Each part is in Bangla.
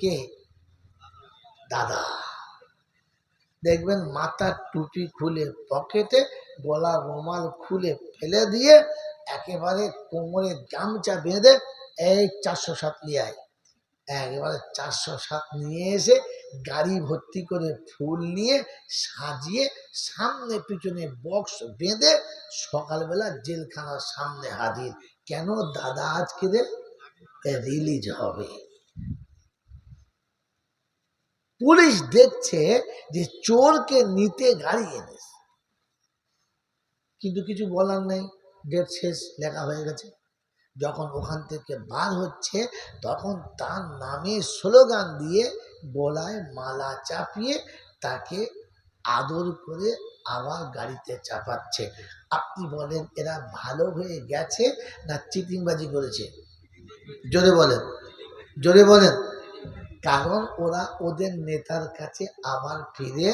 কে দাদা, দেখবেন মাথার টুপি খুলে পকেটে, গলা রুমাল খুলে ফেলে দিয়ে একেবারে কোমরে গামছা বেঁধে এই চারশো সাত নিয়ে আয়। একেবারে চারশো সাত নিয়ে এসে গাড়ি ভর্তি করে ফুল নিয়ে সাজিয়ে সামনে পিছনে বক্স বেঁধে সকালবেলা জেলখানার সামনে হাজির। কেন দাদা আজকে রিলিজ হবে। পুলিশ দেখছে যে চোরকে নিতে গাড়ি এনেছে। কিন্তু কিছু বলার নেই, ডেট শেষ, লেখা হয়ে গেছে। যখন ওখান থেকে বার হচ্ছে, তখন তার নামে স্লোগান দিয়ে গলায় মালা চাপিয়ে তাকে আদর করে আবার গাড়িতে চাপাচ্ছে। আপনি বলেন, এরা ভালো হয়ে গেছে না চিটিংবাজি করেছে? জোরে বলেন জোরে বলেন। কারণ ওরা ওদের নেতার কাছে আবার ফিরে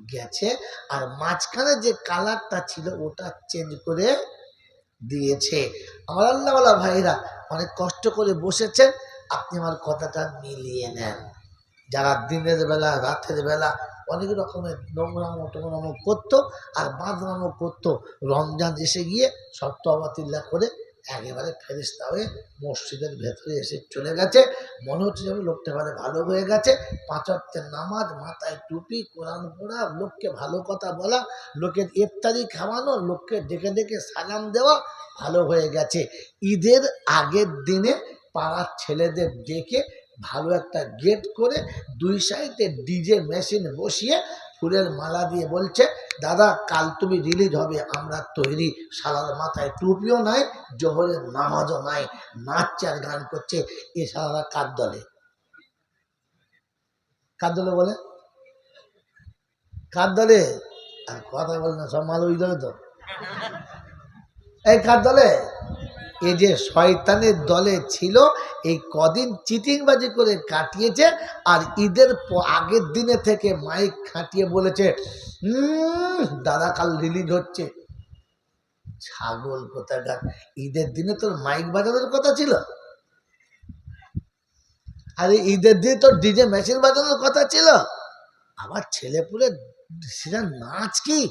গেছে আর মাঝখানে যে কালারটা ছিল ওটা চেঞ্জ করে দিয়েছে। আমার আল্লাহওয়ালা ভাইরা অনেক কষ্ট করে বসেছেন, আপনি আমার কথাটা মিলিয়ে নেন। যারা দিনের বেলা, রাতের বেলা অনেক রকমের নোংরামো টোংরামো করতো আর বাঁধরামো করতো, রমজান এসে গিয়ে সব তবাতিল্লা করে একেবারে ফেরিস্তা হয়ে মসজিদের ভেতরে এসে চলে গেছে। মনে হচ্ছে যেন লোকটা এবারে ভালো হয়ে গেছে। পাঁচত্বের নামাজ, মাথায় টুপি, কোরআন পড়া, লোককে ভালো কথা বলা, লোকের ইফতারি খাওয়ানো, লোককে ডেকে ডেকে সালাম দেওয়া, ভালো হয়ে গেছে। ঈদের আগের দিনে পাড়ার ছেলেদের ডেকে ভালো একটা গেট করে দুই সাইডে ডিজে মেশিন বসিয়ে ফুলের মালা দিয়ে বলছে, দাদা, কাল তুমি রিলিজ হবে, আমরা তৈরি সালার মাথায় টুপিও নাই, জোহরের নামাজও নাই। নাচছে আর গান করছে এ সালারা কার দলে? কার দলে বলে? কার দলে? আর কথা বলে না, সব মাল ওই দলে তো। এই কার দলে? এই যে শয়তানের দলে ছিল এই কদিন চিটিংবাজি করে কাটিয়েছে আর ঈদের আগের দিনে থেকে মাইক খাটিয়ে বলেছে "উম, দাদা কাল রিলিজ হচ্ছে। ছাগল কোথাকার? ঈদের দিনে তোর মাইক বাজানোর কথা ছিল? আরে ঈদের দিনে তোর ডিজে মেশিন বাজানোর কথা ছিল? আবার ছেলে পুলে সেটা নাচ কি?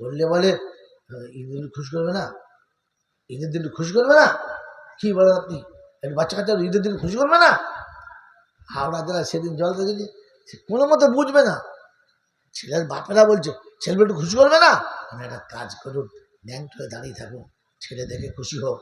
বললে বলে ঈদের খুশ করবে না। ঈদের দিন খুশি করবে না? কি বলেন আপনি? একটা বাচ্চা কাচ্চা ঈদের দিন খুশি করবে না? হাওড়া জেলা সেদিন জল দেখেছি, সে কোনো মতো বুঝবে না। ছেলের বাপেরা বলছে ছেলে একটু খুশি করবে না? আমি একটা কাজ করুন, ন্যাংট হয়ে দাঁড়িয়ে থাকুন। ছেলে দেখে খুশি হোক।